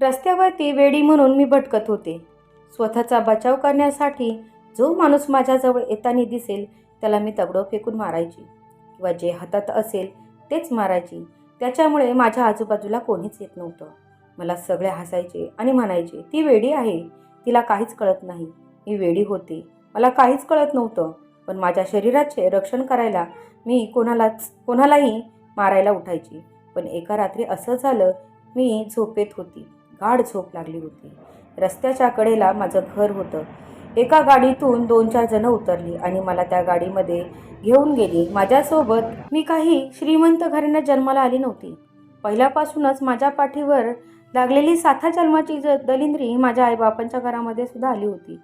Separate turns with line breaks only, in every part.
रस्त्यावरती वेडी म्हणून मी भटकत होते. स्वतःचा बचाव करण्यासाठी जो माणूस माझ्याजवळ येताना दिसेल त्याला मी दगडं फेकून मारायची. किंवा जे हातात असेल तेच मारायची. त्याच्यामुळे माझ्या आजूबाजूला कोणीच येत नव्हतं. मला सगळे हसायचे आणि म्हणायचे ती वेडी आहे. तिला काहीच कळत नाही. मी वेडी होते. मला काहीच कळत नव्हतं. पण माझ्या शरीराचे रक्षण करायला मी कोणालाच कोणालाही मारायला उठायची. पण एका रात्री असं झालं मी झोपेत होती. गाढ झोप लागली होती. रस्त्याच्या कडेला माझं घर होतं. एका गाडीतून दोन चार जणं उतरली आणि मला त्या गाडीमध्ये घेऊन गेली. माझ्यासोबत मी काही श्रीमंत घराण्यात जन्माला आली नव्हती. पहिल्यापासूनच माझ्या पाठीवर लागलेली साथा जन्माची ज दलिंद्री माझ्या आईबापांच्या घरामध्ये सुद्धा आली होती.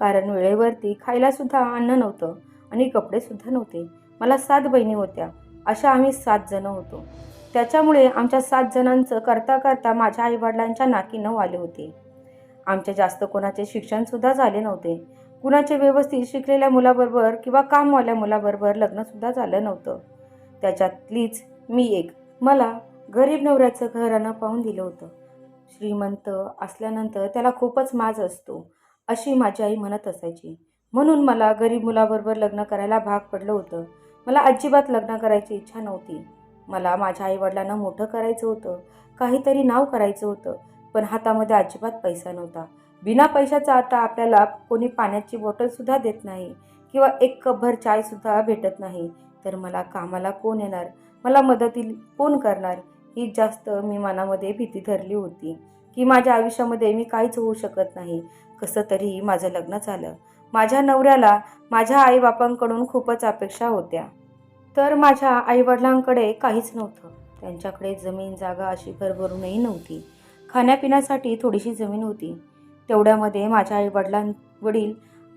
कारण वेळेवरती खायलासुद्धा अन्न नव्हतं आणि कपडेसुद्धा नव्हते. मला सात बहिणी होत्या. अशा आम्ही सात जणं होतो. त्याच्यामुळे आमच्या सात जणांचं करता करता माझ्या आईवडिलांच्या नाकी नऊ आले होते. आमचे जास्त कोणाचे शिक्षणसुद्धा झाले नव्हते. कुणाचे व्यवस्थित शिकलेल्या मुलाबरोबर किंवा कामवाल्या मुलाबरोबर लग्नसुद्धा झालं नव्हतं. त्याच्यातलीच मी एक मला गरीब नवऱ्याचं घरानं पाहून दिलं होतं. श्रीमंत असल्यानंतर त्याला खूपच माज असतो अशी माझी आई म्हणत असायची. म्हणून मला गरीब मुलाबरोबर लग्न करायला भाग पडलं होतं. मला अजिबात लग्न करायची इच्छा नव्हती. मला माझ्या आईवडिलांना मोठं करायचं होतं. काहीतरी नाव करायचं होतं पण हातामध्ये अजिबात पैसा नव्हता. बिना पैशाचा आता आपल्याला कोणी पाण्याची बॉटलसुद्धा देत नाही किंवा एक कपभर चायसुद्धा भेटत नाही. तर मला कामाला कोण येणार? मला मदतील कोण करणार? ही जास्त मी मनामध्ये भीती धरली होती की माझ्या आयुष्यामध्ये मी काहीच होऊ शकत नाही. कसं तरी माझं लग्न झालं. माझ्या नवऱ्याला माझ्या आईबापांकडून खूपच अपेक्षा होत्या. तर माझ्या आईवडिलांकडे काहीच नव्हतं. त्यांच्याकडे जमीन जागा अशी भरभरूनही नव्हती. खाण्यापिण्यासाठी थोडीशी जमीन होती. तेवढ्यामध्ये माझ्या आईवडिलां वडील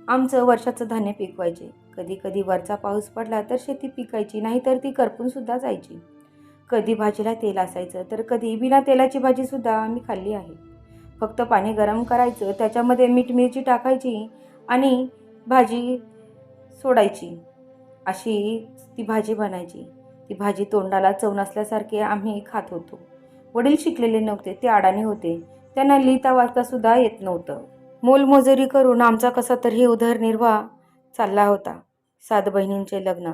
आमचं वर्षाचं धान्य पिकवायचे. कधी कधी वरचा पाऊस पडला तर शेती पिकायची नाही तर ती करपूनसुद्धा जायची. कधी भाजीला तेल असायचं तर कधी बिना तेलाची भाजीसुद्धा आम्ही खाल्ली आहे. फक्त पाणी गरम करायचं त्याच्यामध्ये मीठ मिरची टाकायची आणि भाजी सोडायची. अशी ती भाजी बनायची. ती भाजी तोंडाला चव नसल्यासारखे आम्ही खात होतो. वडील शिकलेले नव्हते ते अडाणी होते. त्यांना लिहिता वाचतासुद्धा येत नव्हतं. मोलमजुरी करून आमचा कसा तरी उदरनिर्वाह चालला होता. सात बहिणींचे लग्न.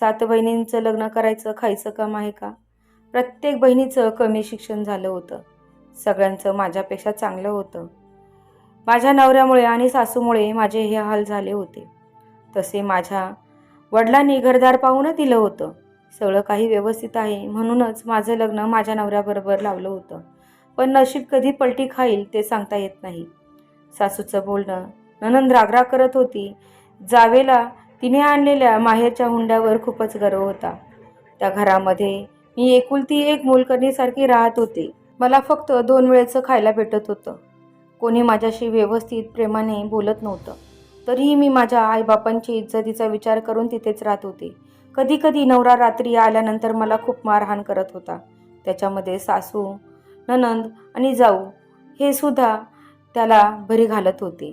सात बहिणींचं लग्न करायचं खायचं काम आहे का? प्रत्येक बहिणीचं कमी शिक्षण झालं होतं. सगळ्यांचं माझ्यापेक्षा चांगलं होतं. माझ्या नवऱ्यामुळे आणि सासूमुळे माझे हे हाल झाले होते. तसे माझ्या वडिलांनी घरदार पाहून दिलं होतं. सगळं काही व्यवस्थित आहे म्हणूनच माझं लग्न माझ्या नवऱ्याबरोबर लावलं होतं. पण नशीब कधी पलटी खाईल ते सांगता येत नाही. सासूचं बोलणं ननंद रागराग करत होती. जावेला तिने आणलेल्या माहेरच्या हुंड्यावर खूपच गर्व होता. त्या घरामध्ये मी एकुलती एक मोलकरणीसारखी राहत होते. मला फक्त दोन वेळेचं खायला भेटत होतं. कोणी माझ्याशी व्यवस्थित प्रेमाने बोलत नव्हतं. तरीही मी माझ्या आईबापांची इज्जतीचा विचार करून तिथेच राहत होते. कधी कधी नवरा रात्री आल्यानंतर मला खूप मारहाण करत होता. त्याच्यामध्ये सासू ननंद आणि जाऊ हे सुद्धा त्याला भरी घालत होते.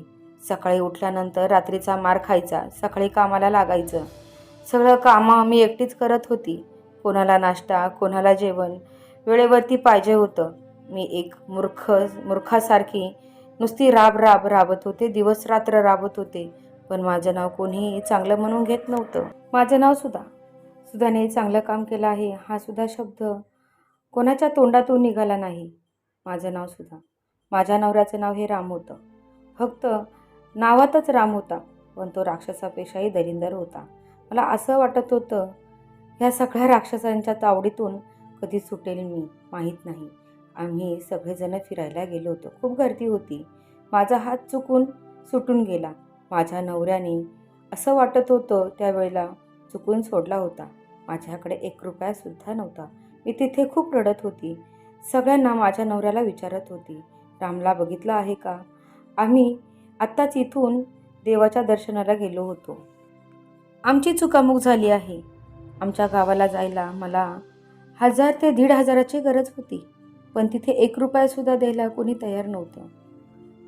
सकाळी उठल्यानंतर रात्रीचा मार खायचा सकाळी कामाला लागायचं. सगळं कामं मी एकटीच करत होती. कोणाला नाश्ता कोणाला जेवण वेळेवरती पाहिजे होतं. मी एक मूर्ख मूर्खासारखी नुसती राब राब राबत होते दिवस रात्र राबत होते. पण माझं नाव कोणीही चांगलं म्हणून घेत नव्हतं. माझं नाव सुद्धा सुधाने चांगलं काम केलं आहे हा सुद्धा शब्द कोणाच्या तोंडातून निघाला नाही. माझं नाव सुद्धा माझ्या नवऱ्याचं नाव हे राम होतं. फक्त नावातच राम होता पण तो राक्षसापेक्षाही दलिंदर होता. मला असं वाटत होतं ह्या सगळ्या राक्षसांच्या तावडीतून कधी सुटेल मी माहीत नाही. आम्ही सगळेजण फिरायला गेलो होतो. खूप गर्दी होती. माझा हात चुकून सुटून गेला. माझ्या नवऱ्याने असं वाटत होतं त्यावेळेला चुकून सोडला होता. माझ्याकडे एक रुपयासुद्धा नव्हता. मी तिथे खूप रडत होती. सगळ्यांना माझ्या नवऱ्याला विचारत होती. रामला बघितलं आहे का? आम्ही आत्ताच इथून देवाच्या दर्शनाला गेलो होतो. आमची चुकामुक झाली आहे. आमच्या गावाला जायला मला हजार ते दीड हजाराची गरज होती. पण तिथे एक रुपयासुद्धा द्यायला कोणी तयार नव्हतं.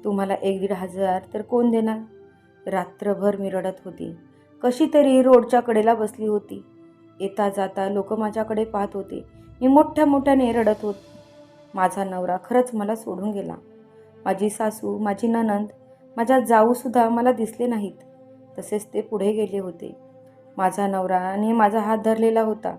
तुम्हाला एक दीड हजार तर कोण देणार? रात्रभर मी रडत होती. कशी तरी रोडच्या कडेला बसली होती. येता जाता लोक माझ्याकडे पाहत होते. मी मोठ्या मोठ्याने रडत होत. माझा नवरा खरंच मला सोडून गेला. माझी सासू माझी ननंद माझ्या जाऊसुद्धा मला दिसले नाहीत. तसेच ते पुढे गेले होते. माझा नवराने माझा हात धरलेला होता.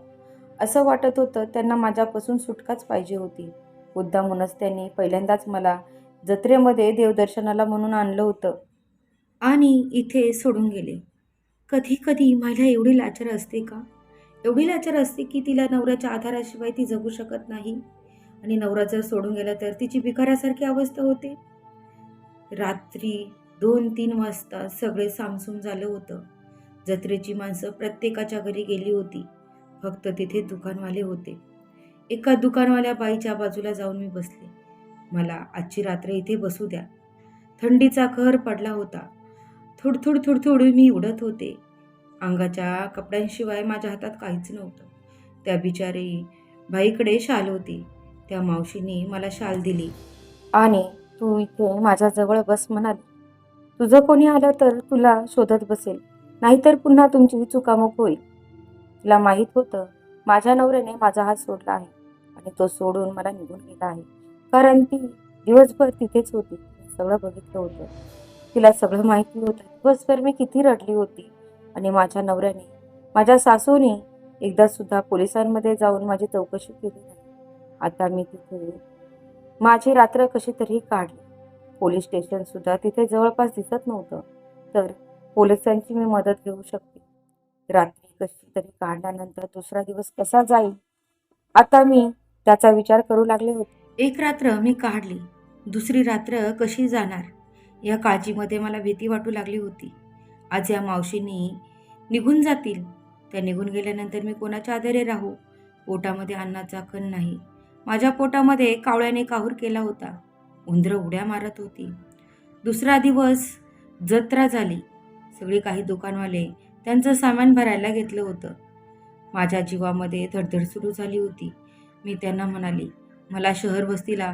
असं वाटत होतं त्यांना माझ्यापासून सुटकाच पाहिजे होती. मुद्दामूनच त्यांनी पहिल्यांदाच मला जत्रेमध्ये देवदर्शनाला म्हणून आणलं होतं. आणि इथे सोडून गेले. कधी कधी महिला एवढी लाचार असते का? एवढी लाचार असते की तिला नवऱ्याच्या आधाराशिवाय ती जगू शकत नाही. आणि नवरा जर सोडून गेला तर तिची भिकाऱ्यासारखी अवस्था होते. रात्री दोन तीन वाजता सगळे सामसूम झालं होतं. जत्रेची माणसं प्रत्येकाच्या घरी गेली होती. फक्त तिथे दुकानवाले होते. एका दुकानवाल्या बाईच्या बाजूला जाऊन मी बसले. मला आजची रात्र इथे बसू द्या. थंडीचा कहर पडला होता. थुडथुड थुडथुड मी उडत होते. अंगाच्या कपड्यांशिवाय माझ्या हातात काहीच नव्हतं. त्या बिचारी बाईकडे शाल होती. त्या मावशीने मला शाल दिली. आणि तू इथे माझ्याजवळ बस म्हणाली. तुझं कोणी आलं तर तुला शोधत बसेल. नाहीतर पुन्हा तुमची चुकामुक होईल. तुला माहीत होतं माझ्या नवऱ्याने माझा हात सोडला आहे. आणि तो सोडून मला निघून गेला आहे. कारण ती दिवसभर तिथेच होती. सगळं बघितलं होतं. तिला सगळं माहिती होतं. दिवसभर मी किती रडली होती. आणि माझ्या नवऱ्याने माझ्या सासूने एकदा सुद्धा पोलिसांमध्ये जाऊन माझी चौकशी केली नाही. आता मी तिथे माझी रात्र कशी तरी काढली. पोलीस स्टेशनसुद्धा तिथे जवळपास दिसत नव्हतं. तर पोलिसांची मी मदत घेऊ शकते. रात्री कशी तरी काढल्यानंतर दुसरा दिवस कसा जाईल? आता मी त्याचा विचार करू लागले होते. एक रात्र मी काढली. दुसरी रात्र कशी जाणार? या काळजीमध्ये मला भीती वाटू लागली होती. आज या मावशींनी निघून जातील. त्या निघून गेल्यानंतर मी कोणाच्या आधारे राहू? पोटामध्ये अन्नाचा कण नाही. माझ्या पोटामध्ये कावळ्याने काहूर केला होता. उंदरं उड्या मारत होती. दुसरा दिवस जत्रा झाली. सगळी काही दुकानवाले त्यांचं सामान भरायला घेतलं होतं. माझ्या जीवामध्ये धडधड सुरू झाली होती. मी त्यांना म्हणाली मला शहर वस्तीला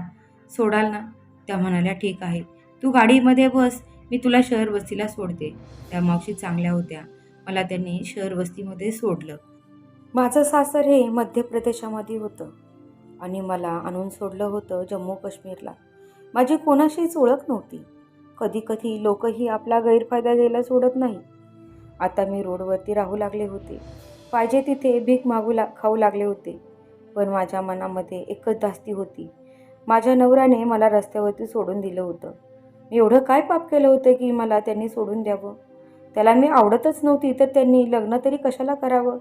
सोडाल ना? त्या म्हणाल्या ठीक आहे. तू गाडीमध्ये बस मी तुला शहर वस्तीला सोडते. त्या मावशी चांगल्या होत्या. मला त्यांनी शहर वस्तीमध्ये सोडलं. माझं सासर हे मध्य प्रदेशामध्ये होतं आणि मला आणून सोडलं होतं जम्मू काश्मीरला. माझी कोणाशीच ओळख नव्हती. कधी कधी लोकही आपला गैरफायदा घ्यायला सोडत नाही. आता मी रोडवरती राहू लागले होते. पाहिजे तिथे भीक मागू ला खाऊ लागले होते. पण माझ्या मनामध्ये एकच धास्ती होती. माझ्या नवऱ्याने मला रस्त्यावरती सोडून दिलं होतं. मी एवढं काय पाप केलं होतं की मला त्यांनी सोडून द्यावं? त्याला मी आवडतच नव्हती तर त्यांनी लग्न तरी कशाला करावं?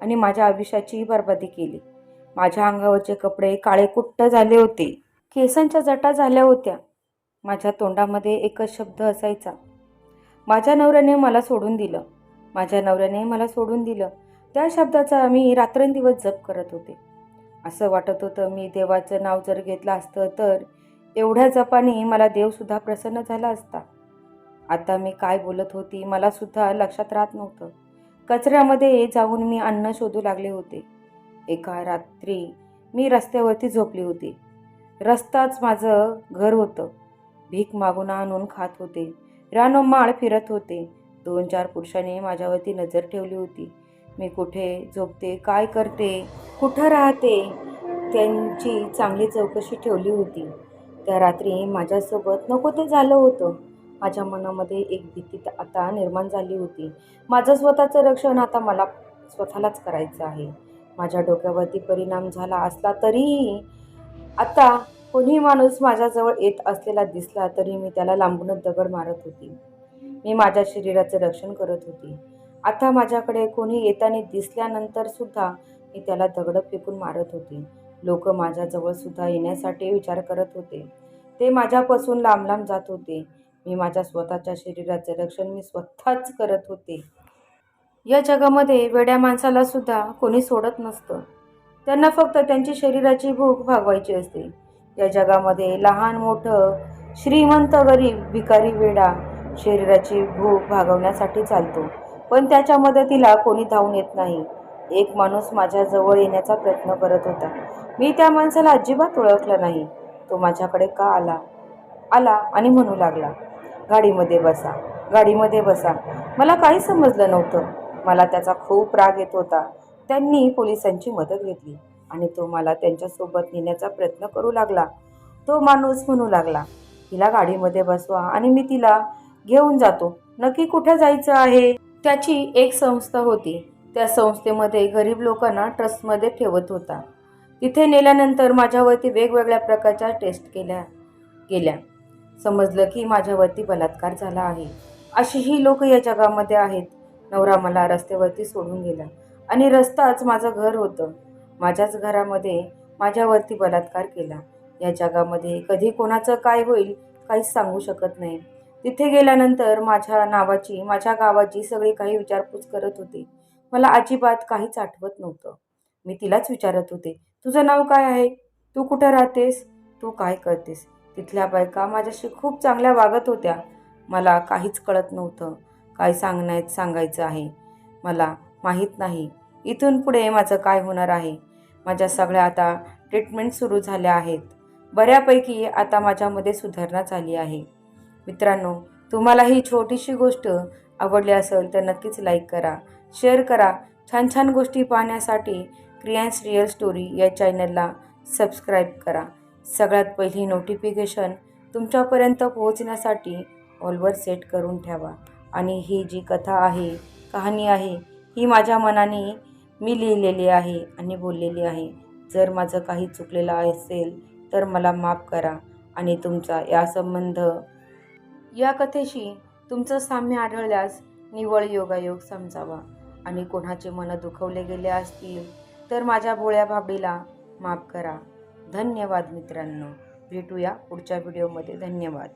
आणि माझ्या आयुष्याचीही बर्बादी केली. माझ्या अंगावरचे कपडे काळे कुट्ट झाले होते. केसांच्या जटा झाल्या होत्या. माझ्या तोंडामध्ये एकच शब्द असायचा. माझ्या नवऱ्याने मला सोडून दिलं. माझ्या नवऱ्याने मला सोडून दिलं. त्या शब्दाचा मी रात्रंदिवस जप करत होते. असं वाटत होतं मी देवाचं नाव जर घेतलं असतं तर. एवढ्या जपाने मला देवसुद्धा प्रसन्न झाला असता. आता मी काय बोलत होती मलासुद्धा लक्षात राहत नव्हतं. कचऱ्यामध्ये जाऊन मी अन्न शोधू लागले होते. एका रात्री मी रस्त्यावरती झोपली होती. रस्ताच माझं घर होतं. भीक मागून आणून खात होते. रानोमाळ फिरत होते. दोन चार पुरुषांनी माझ्यावरती नजर ठेवली होती. मी कुठे झोपते काय करते कुठं राहते त्यांची चांगली चौकशी ठेवली होती. त्या रात्री माझ्यासोबत नको ते झालं होतं. माझ्या मनामध्ये एक भीती आता निर्माण झाली होती. माझं स्वतःचं रक्षण आता मला स्वतःलाच करायचं आहे. माझ्या डोक्यावरती परिणाम झाला असला तरीही आता कोणी माणूस माझ्याजवळ येत असलेला दिसला तरी मी त्याला लांबूनच दगड मारत होती. मी माझ्या शरीराचं रक्षण करत होती. आता माझ्याकडे कोणी येताना दिसल्यानंतर सुद्धा मी त्याला दगडं फेकून मारत होती. लोक माझ्याजवळ सुद्धा येण्यासाठी विचार करत होते. ते माझ्यापासून लांब लांब जात होते. मी माझ्या स्वतःच्या शरीराचे रक्षण मी स्वतःच करत होते. या जगामध्ये वेड्या माणसाला सुद्धा कोणी सोडत नसतं. त्यांना फक्त त्यांची शरीराची भूक भागवायची असते. या जगामध्ये लहान मोठं श्रीमंत गरीब भिकारी वेडा शरीराची भूक भागवण्यासाठी चालतो. पण त्याच्या मदतीला कोणी धावून येत नाही. एक माणूस माझ्याजवळ येण्याचा प्रयत्न करत होता. मी त्या माणसाला अजिबात ओळखलं नाही. तो माझ्याकडे का आला? आला आणि म्हणू लागला गाडीमध्ये बसा गाडीमध्ये बसा. मला काही समजलं नव्हतं. मला त्याचा खूप राग येत होता. त्यांनी पोलिसांची मदत घेतली आणि तो मला त्यांच्यासोबत नेण्याचा प्रयत्न करू लागला. तो माणूस म्हणू लागला तिला गाडीमध्ये बसवा आणि मी तिला घेऊन जातो. नक्की कुठे जायचं आहे? त्याची एक संस्था होती. त्या संस्थेमध्ये गरीब लोकांना ट्रस्टमध्ये ठेवत होता. तिथे नेल्यानंतर माझ्यावरती वेगवेगळ्या प्रकारच्या टेस्ट केल्या गेल्या. समजलं की माझ्यावरती बलात्कार झाला आहे. अशीही लोक या जगामध्ये आहेत. नवरा मला रस्त्यावरती सोडून गेला आणि रस्ताच माझं घर होतं. माझ्याच घरामध्ये माझ्यावरती बलात्कार केला. या जगामध्ये कधी कोणाचं काय होईल काहीच सांगू शकत नाही. तिथे गेल्यानंतर माझ्या नावाची माझ्या गावाची सगळी काही विचारपूस करत होती. मला अजिबात काहीच आठवत नव्हतं. मी तिलाच विचारत होते तुझं नाव काय आहे? तू कुठं राहतेस? तू काय करतेस? तिथल्या बायका माझ्याशी खूप चांगल्या वागत होत्या. मला काहीच कळत नव्हतं. काय सांगण्यात सांगायचं आहे? मला माहीत नाही. इथून पुढे माझं काय होणार आहे? माझ्या सगळ्या आता ट्रीटमेंट सुरू झाल्या आहेत. बऱ्यापैकी आता माझ्यामध्ये सुधारणा झाली आहे. मित्रांनो तुम्हाला ही छोटीशी गोष्ट आवडली असेल तर नक्कीच लाईक करा शेअर करा. छान छान गोष्टी पाहण्यासाठी क्रियांस रिअल स्टोरी या चॅनलला सबस्क्राईब करा. सगळ्यात पहिली नोटिफिकेशन तुमच्यापर्यंत पोहोचण्यासाठी ऑलवर सेट करून ठेवा. आणि ही जी कथा आहे कहाणी आहे ही माझ्या मनाने मी लिहिलेली आहे आणि बोललेली आहे. जर माझं काही चुकलेलं असेल तर मला माफ करा आणि तुमचा या संबंध या कथेशी तुमचं साम्य आढळल्यास निवळ योगायोग समजावा. आणि कोणाचे मन दुखवले गेले असतील तर माझ्या भोळ्या भाबडीला माफ करा. धन्यवाद मित्रांनो. भेटूया पुढच्या व्हिडिओमध्ये धन्यवाद.